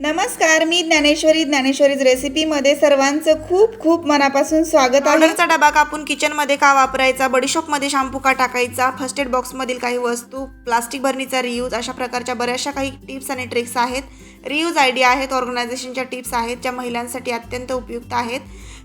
नमस्कार मी ज्ञानेश्वरी ज्ञानेश्वरीज रेसिपीमध्ये सर्वांचं खूप खूप मनापासून स्वागत आहे. ऑर्डरचा डबा कापून किचनमध्ये का वापरायचा बडीशॉपमध्ये शॅम्पू का टाकायचा फर्स्ट एड बॉक्समधील काही वस्तू प्लास्टिक भरणीचा रियूज अशा प्रकारच्या बऱ्याचशा काही टिप्स आणि ट्रिक्स आहेत. रियूज आयडिया आहेत ऑर्गनायझेशनच्या टिप्स आहेत ज्या महिलांसाठी अत्यंत उपयुक्त आहेत.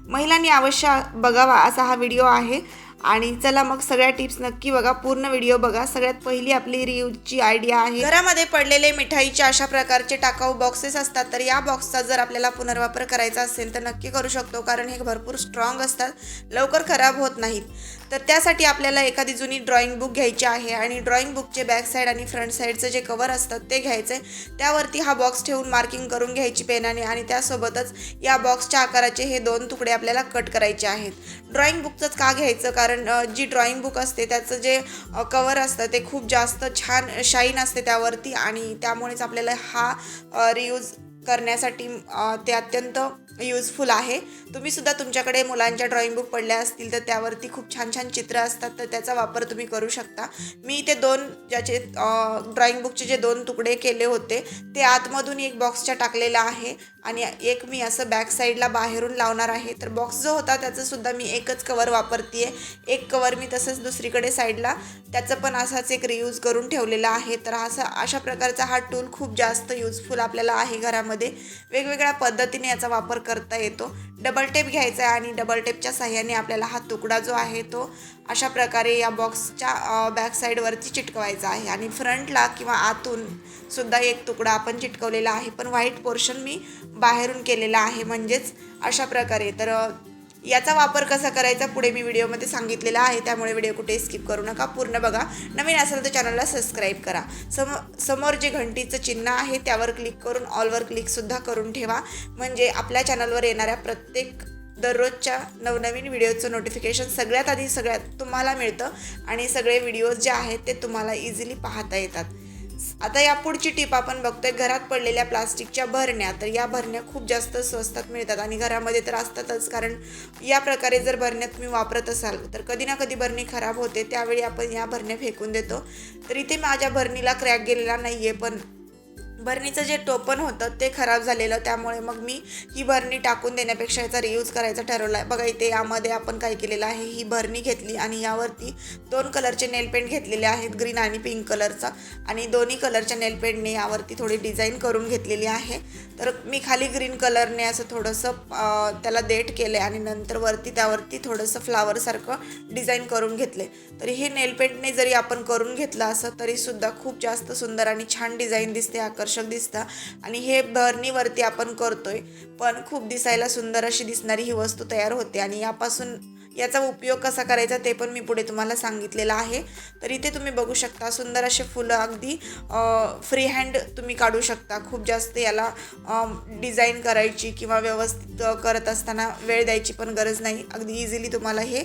महिलांनी अवश्य बघावा असा हा व्हिडिओ आहे. आणि चला मग सगळ्या टिप्स नक्की बघा पूर्ण व्हिडिओ बघा. सगळ्यात पहिली आपली रियूजची आयडिया आहे. घरामध्ये पडलेले मिठाईचे अशा प्रकारचे टाकाऊ बॉक्सेस असतात तर या बॉक्सचा जर आपल्याला पुनर्वापर करायचा असेल तर नक्की करू शकतो कारण हे भरपूर स्ट्रॉंग असतात. लवकर खराब होत नाहीत. तर त्यासाठी आपल्याला एखादी जुनी ड्रॉइंग बुक घ्यायची आहे आणि ड्रॉइंग बुकचे बॅक साईड आणि फ्रंट साईडचं जे कवर असतं ते घ्यायचं आहे त्यावरती हा बॉक्स ठेवून मार्किंग करून घ्यायची पेनाने आणि त्यासोबतच या बॉक्सच्या आकाराचे हे दोन तुकडे आपल्याला कट करायचे आहेत. ड्रॉइंग बुकचंच का घ्यायचं? कारण जी ड्रॉइंग बुक असते त्याचं जे कवर असतं ते खूप जास्त छान शाईन असते त्यावरती आणि त्यामुळेच आपल्याला हा रियूज करण्यासाठी ते अत्यंत युजफुल आहे. तुम्ही सुद्धा तुमच्याकडे मुलांच्या ड्रॉइंग बुक पडल्या असतील तर त्यावरती खूप छान छान चित्र असतात तर त्याचा वापर तुम्ही करू शकता. मी इथे दोन ज्याचे ड्रॉइंग बुकचे जे दोन तुकडे केले होते ते आतमधून एक बॉक्सच्या टाकलेला आहे आणि एक मी असं बॅक साईडला बाहेरून लावणार आहे. तर बॉक्स जो होता त्याचं सुद्धा मी एकच कवर वापरते आहे एक कवर मी तसंच दुसरीकडे साईडला त्याचं पण असाच एक रियूज करून ठेवलेला आहे. तर असा अशा प्रकारचा हा टूल खूप जास्त युजफुल आपल्याला आहे घरामध्ये. वेगवेगळ्या पद्धतीने याचा वापर करता येतो. डबल टेप घ्यायचा आहे आणि डबल टेपच्या साह्याने आपल्याला हा तुकडा जो आहे तो अशा प्रकारे या बॉक्सच्या बॅक साईडवरती चिटकवायचा आहे. आणि फ्रंटला किंवा आतून सुद्धा एक तुकडा आपण चिटकवलेला आहे. पण व्हाईट पोर्शन मी बाहेरून केलेला आहे. म्हणजेच अशा प्रकारे. तर याचा वापर कसा करायचा पुढे मी व्हिडिओमध्ये सांगितलेला आहे त्यामुळे व्हिडिओ कुठे स्किप करू नका. पूर्ण बघा. नवीन असेल तर चॅनलला सबस्क्राईब करा. सम समोर जे घंटीचं चिन्ह आहे त्यावर क्लिक करून ऑलवर क्लिकसुद्धा करून ठेवा. म्हणजे आपल्या चॅनलवर येणाऱ्या प्रत्येक दररोजच्या नवनवीन व्हिडिओचं नोटिफिकेशन सगळ्यात आधी सगळ्यात तुम्हाला मिळतं. आणि सगळे व्हिडिओज जे आहेत ते तुम्हाला इझिली पाहता येतात. आता या पुढची टीप आपण बघतोय घरात पडलेल्या प्लास्टिकच्या भरण्या. तर या भरण्या खूप जास्त स्वस्तात मिळतात आणि घरामध्ये तर असतातच कारण या प्रकारे जर भरण्या तुम्ही वापरत असाल तर कधी ना कधी भरणी खराब होते. त्यावेळी आपण या भरण्या फेकून देतो. तर इथे माझ्या भरणीला क्रॅक गेलेला नाही आहे पण भरणीचं जे टोपण होतं ते खराब झालेलं त्यामुळे मग मी ही भरणी टाकून देण्यापेक्षा याचा रियूज करायचा ठरवला आहे बघा इथे यामध्ये आपण काय केलेलं आहे ही भरणी घेतली आणि यावरती दोन कलरचे नेलपेंट घेतलेले आहेत ग्रीन आणि पिंक कलरचा आणि दोन्ही कलरच्या नेलपेंटने यावरती थोडी डिझाईन करून घेतलेली आहे. तर मी खाली ग्रीन कलरने असं थोडंसं त्याला देठ केलं आहे आणि नंतर वरती त्यावरती थोडंसं फ्लावरसारखं डिझाईन करून घेतले तरी हे नेलपेंटने जरी आपण करून घेतलं असं तरीसुद्धा खूप जास्त सुंदर आणि छान डिझाईन दिसते आकर्षक दिसतं. आणि हे भरणीवरती आपण करतोय. पण खूप दिसायला सुंदर अशी दिसणारी ही वस्तू तयार होते. आणि यापासून याचा उपयोग कसा करायचा ते पण मी पुढे तुम्हाला सांगितलेलं आहे. तर इथे तुम्ही बघू शकता सुंदर असे फुलं अगदी फ्री हँड तुम्ही काढू शकता. खूप जास्त याला डिझाईन करायची किंवा व्यवस्थित करत असताना वेळ द्यायची पण गरज नाही. अगदी इझिली तुम्हाला हे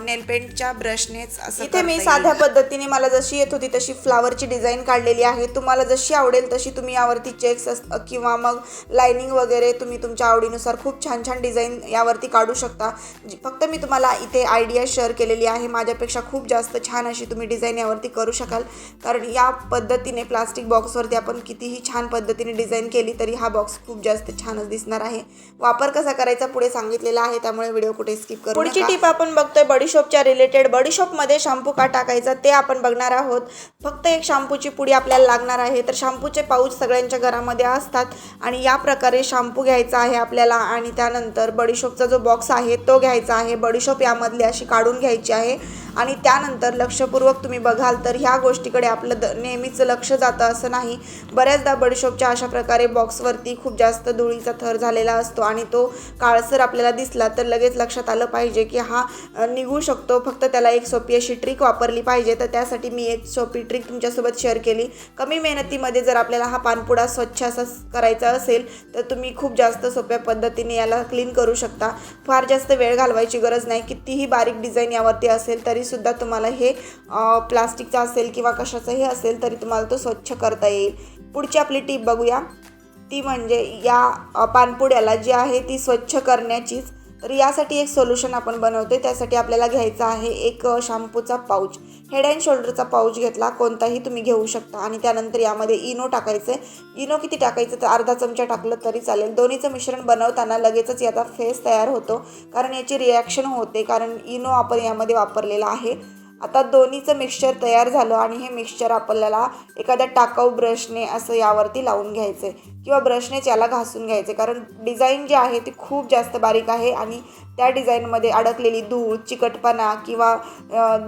नेल पेंटच्या ब्रशनेच असं इथे मी साध्या पद्धतीने मला जशी येत होती तशी फ्लावरची डिझाईन काढलेली आहे. तुम्हाला जशी आवडेल तशी तुम्ही यावरती चेक्स अस किंवा मग लायनिंग वगैरे तुम्ही तुमच्या आवडीनुसार खूप छान छान डिझाईन यावरती काढू शकता. फक्त मी तुम्हाला इथे आयडिया शेअर केलेली आहे. माझ्यापेक्षा खूप जास्त छान अशी तुम्ही डिझाईन यावरती करू शकाल. कारण या पद्धतीने प्लास्टिक बॉक्सवरती आपण कितीही छान पद्धतीने डिझाईन केली तरी हा बॉक्स खूप जास्त छानच दिसणार आहे. वापर कसा करायचा पुढे सांगितलेला आहे. त्यामुळे व्हिडिओ कुठे स्किप करू पुढची टीप आपण बघतोय बडीशॉपच्या रिलेटेड बडीशॉपमध्ये शॅम्पू का टाकायचा ते आपण बघणार आहोत. फक्त एक शॅम्पूची पुडी आपल्याला लागणार आहे. तर शॅम्पूचे पाऊच सगळ्यांच्या घरामध्ये असतात आणि या प्रकारे शॅम्पू घ्यायचा आहे आपल्याला आणि त्यानंतर बडीशॉपचा जो बॉक्स आहे तो घ्यायचा आहे. बडीशॉप यामधली अशी काढून घ्यायची आहे. आणि त्यानंतर लक्षपूर्वक तुम्ही बघाल तर ह्या गोष्टीकडे आपलं द नेहमीचं लक्ष जातं असं नाही. बऱ्याचदा बडीशॉपच्या अशा प्रकारे बॉक्सवरती खूप जास्त धुळीचा थर झालेला असतो आणि तो काळसर आपल्याला दिसला तर लगेच लक्षात आलं पाहिजे की हा निघू शकतो. फक्त त्याला एक सोपी अशी ट्रिक वापरली पाहिजे. तर त्यासाठी मी एक सोपी ट्रिक तुमच्यासोबत शेअर केली. कमी मेहनतीमध्ये जर आपल्याला हा पानपुडा स्वच्छ असा करायचा असेल तर तुम्ही खूप जास्त सोप्या पद्धतीने याला क्लीन करू शकता. फार जास्त वेळ घालवायची गरज नाही कितीही बारीक डिझाईन यावरती असेल तरीसुद्धा तुम्हाला हे प्लास्टिकचं प्लास्टिकचा असेल किंवा कशाचंही असेल तरी तुम्हाला तो स्वच्छ करता येईल. पुढची आपली टीप बघूया. ती म्हणजे या पानपुड्याला जी आहे ती स्वच्छ करण्याचीच तर यासाठी एक सोल्युशन आपण बनवते. त्यासाठी आपल्याला घ्यायचा आहे एक शॅम्पूचा पाऊच हेड अँड शोल्डरचा पाऊच घेतला. कोणताही तुम्ही घेऊ शकता. आणि त्यानंतर यामध्ये इनो टाकायचं. आहे इनो किती टाकायचं? तर अर्धा चमचा टाकलं तरी चालेल. दोन्हीचं मिश्रण बनवताना लगेचच याचा फेस तयार होतो. कारण याची रिॲक्शन होते. कारण इनो आपण यामध्ये वापरलेला आहे. आता दोन्हीचं मिक्सचर तयार झालं आणि हे मिक्सचर आपल्याला एखाद्या टाकाऊ ब्रशने असं यावरती लावून घ्यायचं आहे किंवा ब्रशनेच याला घासून घ्यायचे कारण डिझाईन जी आहे ती खूप जास्त बारीक आहे आणि त्या डिझाईनमध्ये अडकलेली धूळ चिकटपणा किंवा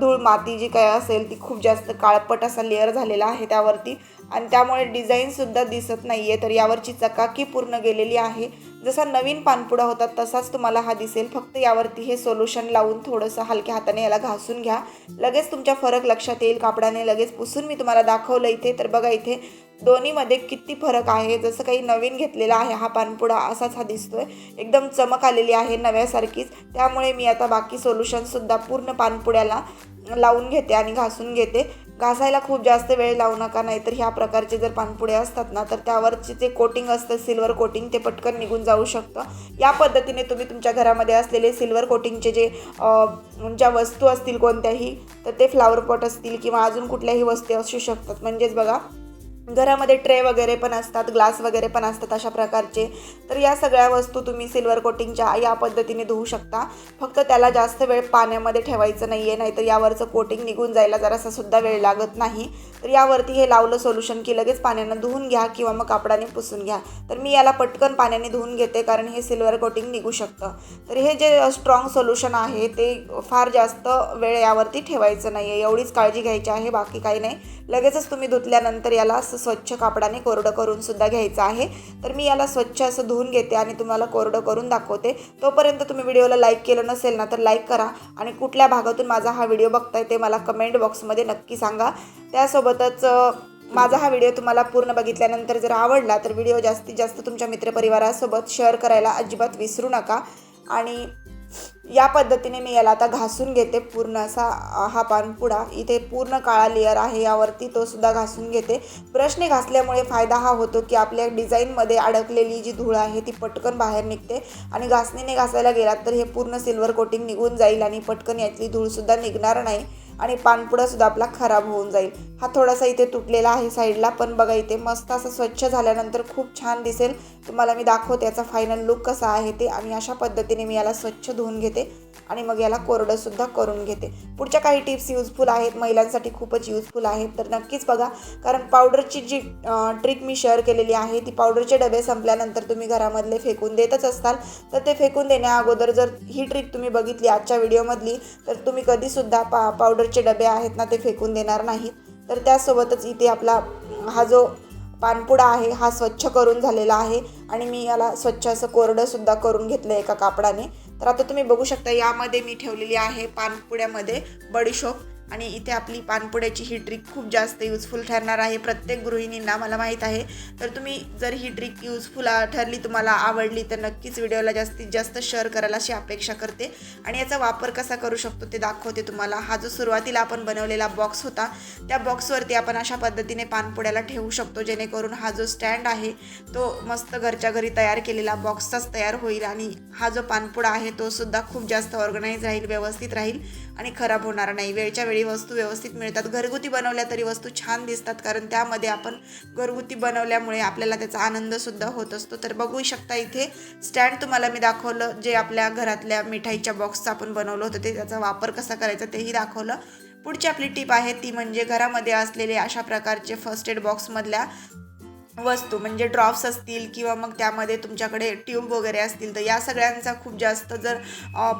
धूळ माती जी काय असेल ती खूप जास्त काळपट असा लेअर झालेला आहे त्यावरती. आणि त्यामुळे डिझाईनसुद्धा दिसत नाही आहे तर यावरची चकाकी पूर्ण गेलेली आहे. जसा नवीन पानपुडा होता तसाच तुम्हाला हा दिसेल. फक्त यावरती हे सोल्युशन लावून थोडंसं हलक्या हाताने याला घासून घ्या. लगेच तुमच्या फरक लक्षात येईल. कापडाने लगेच पुसून मी तुम्हाला दाखवलं इथे. तर बघा इथे दोन्हीमध्ये किती फरक आहे? जसं काही नवीन घेतलेला आहे हा पानपुडा असाच हा दिसतोय. एकदम चमक आलेली आहे नव्यासारखीच. त्यामुळे मी आता बाकी सोल्युशनसुद्धा पूर्ण पानपुड्याला लावून घेते आणि घासून घेते. घासायला खूप जास्त वेळ लावू नका नाहीतर ह्या प्रकारचे जर पानपुडे असतात ना तर त्यावरचे जे कोटिंग असतं सिल्वर कोटिंग ते पटकन निघून जाऊ शकतं. या पद्धतीने तुम्ही तुमच्या घरामध्ये असलेले सिल्वर कोटिंगचे जे ज्या वस्तू असतील कोणत्याही तर ते फ्लावर पॉट असतील किंवा अजून कुठल्याही वस्तू असू शकतात. म्हणजेच बघा घरामध्ये ट्रे वगैरे पण असतात ग्लास वगैरे पण असतात अशा प्रकारचे. तर या सगळ्या वस्तू तुम्ही सिल्वर कोटिंगच्या या पद्धतीने धुवू शकता. फक्त त्याला जास्त वेळ पाण्यामध्ये ठेवायचं नाही आहे नाहीतर यावरचं कोटिंग निघून जायला जरासा सुद्धा वेळ लागत नाही. तर यावरती हे लावलं सोल्युशन की लगेच पाण्यानं धुवून घ्या किंवा मग कापडाने पुसून घ्या. तर मी याला पटकन पाण्याने धुवून घेते कारण हे सिल्वर कोटिंग निघू शकतं. तर हे जे स्ट्रॉंग सोल्युशन आहे ते फार जास्त वेळ यावरती ठेवायचं नाही आहे एवढीच काळजी घ्यायची आहे बाकी काही नाही. लगेचच तुम्ही धुतल्यानंतर याला स्वच्छ कापडाने कोरडं करून सुद्धा घ्यायचं आहे. तर मी याला स्वच्छ असं धुवून घेते आणि तुम्हाला कोरडं करून दाखवते. तोपर्यंत तुम्ही व्हिडिओला लाईक केलं नसेल ना तर लाईक करा आणि कुठल्या भागातून माझा हा व्हिडिओ बघताय ते मला कमेंट बॉक्समध्ये नक्की सांगा. त्यासोबतच माझा हा व्हिडिओ तुम्हाला पूर्ण बघितल्यानंतर जर आवडला तर व्हिडिओ जास्तीत जास्त तुमच्या मित्रपरिवारासोबत शेअर करायला अजिबात विसरू नका. आणि या पद्धतीने मी याला आता घासून घेते पूर्ण असा हा पानपुडा. इथे पूर्ण काळा लेअर आहे यावरती तो सुद्धा घासून घेते. ब्रशने घासल्यामुळे फायदा हा होतो की आपल्या डिझाईनमध्ये अडकलेली जी धूळ आहे ती पटकन बाहेर निघते. आणि घासणीने घासायला गेलात तर हे पूर्ण सिल्वर कोटिंग निघून जाईल आणि पटकन यातली धूळसुद्धा निघणार नाही आणि पानपुडासुद्धा आपला खराब होऊन जाईल. हा थोडासा इथे तुटलेला आहे साईडला पण बघा इथे मस्त असं स्वच्छ झाल्यानंतर खूप छान दिसेल. तुम्हाला मी दाखवते याचा फायनल लुक कसा आहे ते आणि अशा पद्धतीने मी याला स्वच्छ धुवून घेते. आणि मग याला कोरडंसुद्धा करून घेते. पुढच्या काही टिप्स यूजफुल आहेत महिलांसाठी खूपच यूजफुल आहेत तर नक्कीच बघा. कारण पावडरची जी ट्रिक मी शेअर केलेली आहे ती पावडरचे डबे संपल्यानंतर तुम्ही घरामधले फेकून देतच असताल. तर ते फेकून देण्या अगोदर जर ही ट्रिक तुम्ही बघितली आजच्या व्हिडिओमधली तर तुम्ही कधीसुद्धा पा पावडरचे डबे आहेत ना ते फेकून देणार नाहीत. तर त्यासोबतच इथे आपला हा जो पानपुडा आहे हा स्वच्छ करून झालेला आहे. आणि मी याला स्वच्छ असं कोरडंसुद्धा करून घेतलं एका कापडाने. तर आता तुम्ही बघू शकता यामध्ये मी ठेवलेली आहे पानपुड्यामध्ये बडीशोप. आणि इथे आपली पानपुड्याची ही ट्रिक खूप जास्त युजफुल ठरणार आहे. प्रत्येक गृहिणींना मला माहीत आहे. तर तुम्ही जर ही ट्रिक युजफुल ठरली तुम्हाला आवडली तर नक्कीच व्हिडिओला जास्तीत जास्त शेअर करायला अशी अपेक्षा करते. आणि याचा वापर कसा करू शकतो ते दाखवते तुम्हाला. हा जो सुरुवातीला आपण बनवलेला बॉक्स होता त्या बॉक्सवरती आपण अशा पद्धतीने पानपुड्याला ठेवू शकतो जेणेकरून हा जो स्टँड आहे तो मस्त घरच्या घरी तयार केलेला बॉक्सचाच तयार होईल आणि हा जो पानपुडा आहे तो सुद्धा खूप जास्त ऑर्गनाईज राहील व्यवस्थित राहील आणि खराब होणार नाही. वेळच्या वेळी वस्तू व्यवस्थित मिळतात. घरगुती बनवल्या तरी वस्तू छान दिसतात कारण त्यामध्ये आपण घरगुती बनवल्यामुळे आपल्याला त्याचा आनंदसुद्धा होत असतो. तर बघू शकता इथे स्टँड तुम्हाला मी दाखवलं जे आपल्या घरातल्या मिठाईच्या बॉक्सचं आपण बनवलं होतं ते त्याचा वापर कसा करायचा तेही दाखवलं. पुढची आपली टीप आहे ती म्हणजे घरामध्ये असलेले अशा प्रकारचे फर्स्ट एड बॉक्समधल्या वस्तू म्हणजे ड्रॉप्स असतील किंवा मग त्यामध्ये तुमच्याकडे ट्यूब वगैरे असतील तर या सगळ्यांचा खूप जास्त जर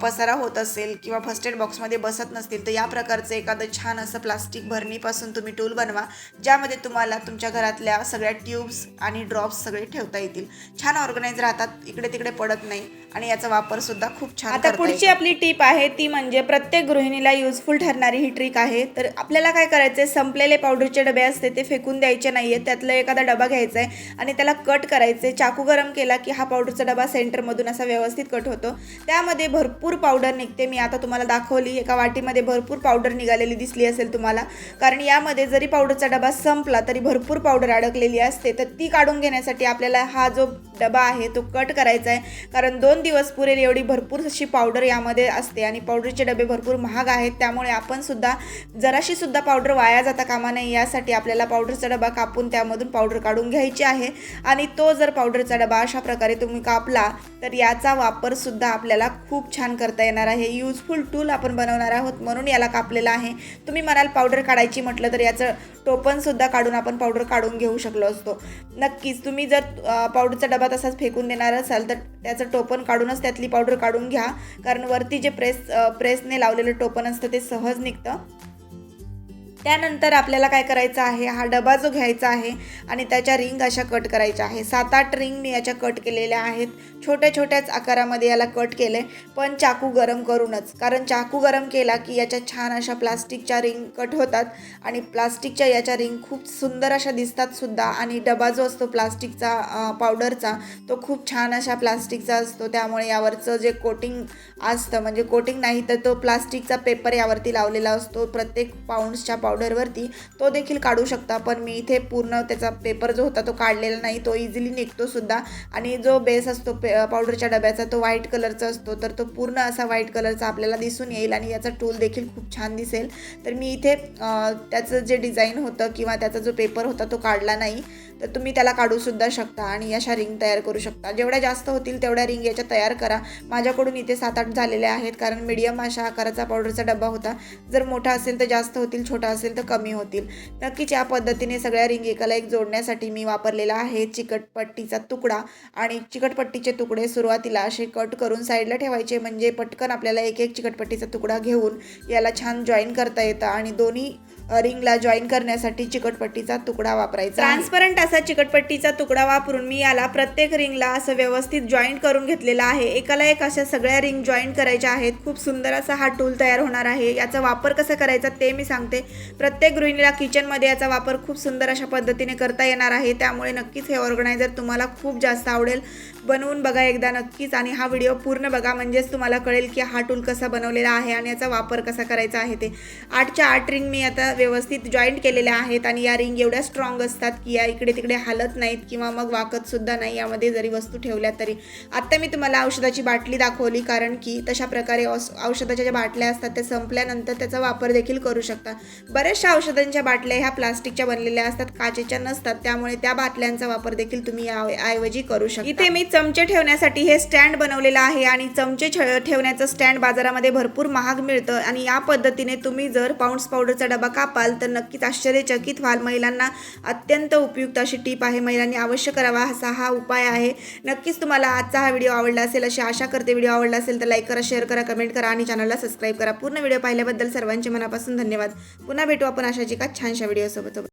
पसारा होत असेल किंवा फर्स्ट एड बॉक्समध्ये बसत नसतील तर या प्रकारचं एखादं छान असं प्लास्टिक भरणीपासून तुम्ही टूल बनवा ज्यामध्ये तुम्हाला तुमच्या घरातल्या सगळ्या ट्यूब्स आणि ड्रॉप्स सगळे ठेवता येतील छान ऑर्गनाईज राहतात इकडे तिकडे पडत नाही आणि याचा वापर सुद्धा खूप छान आता पुढची. आपली टीप आहे ती म्हणजे प्रत्येक गृहिणीला युजफुल ठरणारी ही ट्रिक आहे तर आपल्याला काय करायचं संपलेले पावडरचे डबे असते ते फेकून द्यायचे नाहीये त्यातला एखादा डबा घ्यायचा घ्यायचं आहे आणि त्याला कट करायचं आहे चाकू गरम केला की हा पावडरचा डबा सेंटरमधून असा व्यवस्थित कट होतो. त्यामध्ये भरपूर पावडर निघते. मी आता तुम्हाला दाखवली एका वाटीमध्ये भरपूर पावडर निघालेली दिसली असेल तुम्हाला. कारण यामध्ये जरी पावडरचा डबा संपला तरी भरपूर पावडर अडकलेली असते. तर ती काढून घेण्यासाठी आपल्याला हा जो डबा आहे तो कट करायचा आहे कारण दोन दिवस पुरेल एवढी भरपूर अशी पावडर यामध्ये असते आणि पावडरचे डबे भरपूर महाग आहेत. त्यामुळे आपण सुद्धा जराशी सुद्धा पावडर वाया जाता कामा नये. यासाठी आपल्याला पावडरचा डबा कापून त्यामधून पावडर काढून घ्यायची आहे. आणि तो जर पावडरचा डबा अशा प्रकारे तुम्ही कापला तर याचा वापर सुद्धा आपल्याला खूप छान करता येणार आहे. यूजफुल टूल आपण बनवणार आहोत म्हणून याला कापलेला आहे. तुम्ही म्हणाल पावडर काढायची म्हटलं तर याचं टोपणसुद्धा काढून आपण पावडर काढून घेऊ शकलो असतो. नक्कीच तुम्ही जर पावडरचा डबा तसाच फेकून देणार असाल तर त्याचं टोपण काढूनच त्यातली पावडर काढून घ्या. कारण वरती जे प्रेस प्रेसने लावलेलं टोपण असतं ते सहज निघतं. त्यानंतर आपल्याला काय करायचं आहे? हा डबा जो घ्यायचा आहे आणि त्याच्या रिंग अशा कट करायच्या आहे. सात आठ रिंग मी याच्या कट केलेल्या आहेत. छोट्या छोट्याच आकारामध्ये याला कट केले पण चाकू गरम करूनच. कारण चाकू गरम केला की याच्या छान अशा प्लास्टिकच्या रिंग कट होतात आणि प्लास्टिकच्या याच्या रिंग खूप सुंदर अशा दिसतात सुद्धा. आणि डबा जो असतो प्लास्टिकचा पावडरचा तो खूप छान अशा प्लास्टिकचा असतो. त्यामुळे यावरचं जे कोटिंग असतं म्हणजे कोटिंग नाही तर तो प्लास्टिकचा पेपर यावरती लावलेला असतो. प्रत्येक पाऊंड्सच्या पावडरवरती तो देखील काढू शकता. पण मी इथे पूर्ण त्याचा पेपर जो होता तो काढलेला नाही तो इझिली निघतो सुद्धा. आणि जो बेस असतो पे पावडरच्या डब्याचा तो व्हाईट कलरचा असतो. तर तो पूर्ण असा व्हाईट कलरचा आपल्याला दिसून येईल आणि याचा टूल देखील खूप छान दिसेल. तर मी इथे त्याचं जे डिझाईन होतं किंवा त्याचा जो पेपर होता तो काढला नाही. तर तुम्ही त्याला काढूसुद्धा शकता आणि अशा रिंग तयार करू शकता. जेवढ्या जास्त होतील तेवढ्या रिंग याच्या तयार करा. माझ्याकडून इथे सात आठ झालेल्या आहेत कारण मीडियम अशा आकाराचा पावडरचा डबा होता. जर मोठा असेल तर जास्त होतील छोटा असेल तर कमी होतील. नक्कीच या पद्धतीने सगळ्या रिंग एकाला एक जोडण्यासाठी मी वापरलेला आहे चिकटपट्टीचा तुकडा. आणि चिकटपट्टीचे तुकडे सुरुवातीला असे कट करून साईडला ठेवायचे म्हणजे पटकन आपल्याला एक एक चिकटपट्टीचा तुकडा घेऊन याला छान जॉईन करता येतं. आणि दोन्ही रिंगला जॉईन करण्यासाठी चिकटपट्टीचा तुकडा वापरायचा ट्रान्सपरंट असा चिकटपट्टीचा तुकडा वापरून मी याला प्रत्येक रिंगला असं व्यवस्थित जॉईन करून घेतलेला आहे. एकाला एक अशा सगळ्या रिंग जॉईन करायच्या आहेत. खूप सुंदर असा हा टूल तयार होणार आहे. याचा वापर कसा करायचा ते मी सांगते. प्रत्येक गृहिणीला किचनमध्ये याचा वापर खूप सुंदर अशा पद्धतीने करता येणार आहे. त्यामुळे नक्कीच हे ऑर्गनायझर तुम्हाला खूप जास्त आवडेल. बनवून बघा एकदा नक्कीच आणि हा व्हिडिओ पूर्ण बघा. म्हणजेच तुम्हाला कळेल की हा टूल कसा बनवलेला आहे आणि याचा वापर कसा करायचा आहे ते. आठच्या आठ रिंग मी आता व्यवस्थित जॉईंट केलेल्या आहेत आणि या रिंग एवढ्या स्ट्रॉंग असतात की या इकडे तिकडे हालत नाहीत किंवा मग वाकतसुद्धा नाही यामध्ये जरी वस्तू ठेवल्या तरी. आत्ता मी तुम्हाला औषधाची बाटली दाखवली कारण की तशा प्रकारे औष औषधाच्या ज्या बाटल्या असतात त्या संपल्यानंतर त्याचा वापर देखील करू शकता. बऱ्याचशा औषधांच्या बाटल्या ह्या प्लास्टिकच्या बनलेल्या असतात काचेच्या नसतात त्यामुळे त्या बाटल्यांचा वापर देखील तुम्ही या ऐवजी करू शकता. इथे मी चमचे ठेवण्यासाठी हे स्टँड बनवलेलं आहे आणि चमचे छ- ठेवण्याचं स्टँड बाजारामध्ये भरपूर महाग मिळतं आणि या पद्धतीने तुम्ही जर पाऊंड्स पावडरचा डबा कापाल तर नक्कीच आश्चर्यचकित व्हाल. महिलांना अत्यंत उपयुक्त अशी टीप आहे. महिलांनी अवश्य करावा असा हा उपाय आहे. नक्कीच तुम्हाला आजचा हा व्हिडिओ आवडला असेल अशी आशा करते. व्हिडिओ आवडला असेल तर लाईक करा शेअर करा कमेंट करा आणि चॅनलला सबस्क्राईब करा. पूर्ण व्हिडिओ पाहिल्याबद्दल सर्वांचे मनापासून धन्यवाद. पुन्हा भेटू आपण अशाच एका छानशा व्हिडिओसोबत